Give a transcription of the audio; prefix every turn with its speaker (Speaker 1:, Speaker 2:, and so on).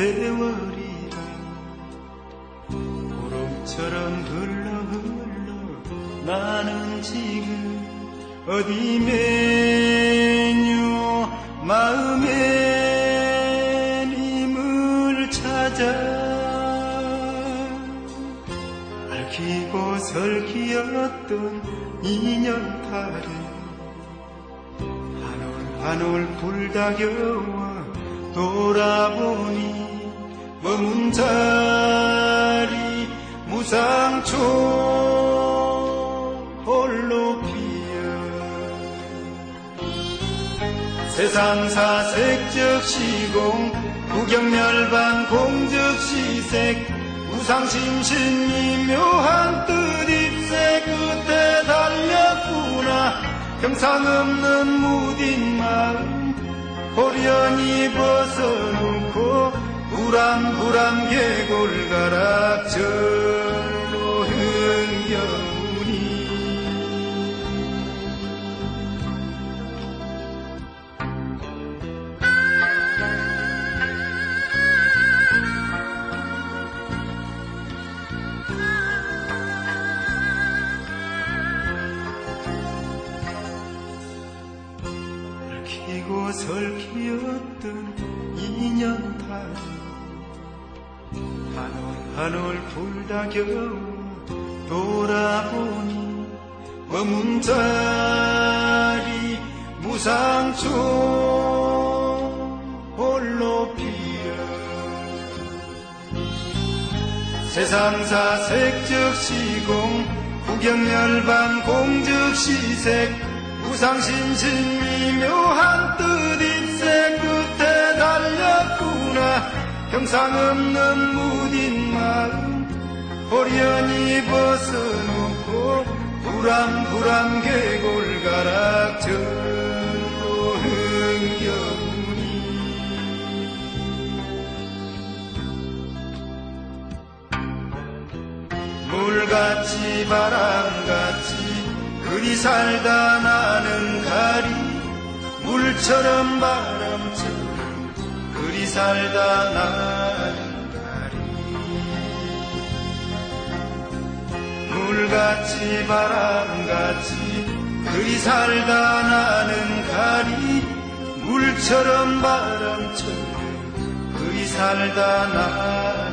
Speaker 1: 세월이라. 보름처럼 흘러 흘러 나는 지금 어디 메뉴? 마음의 님을 찾아. 얽히고 설키었던 인연 탈에 한올 한올 불다 겨워 돌아보니 머문 자리 무상초 홀로 피어 세상 사 색적 시공 구경멸반 공적 시색 우상심신이 묘한 뜻입 경상 없는 무딘 마음 호련히 벗어놓고 불암불암 계골가락 절 얽히고 설키었던 인연탈 한올 한올 불다 겨워 돌아보니 머문 자리 무상초 홀로 피어. 세상사 색적 시공 구경멸반 공적 시색 우상신신 미묘한 뜻 형상 없는 무딘 마음 호련히 벗어놓고 불암불암 계골가락 절로 흥겨우니 물같이 바람같이 그리 살다 나는 가리 물처럼 바람처럼 그리 살다 나는 가리 물같이 바람같이 그리 살다 나는 가리 물처럼 바람처럼 그리 살다 나는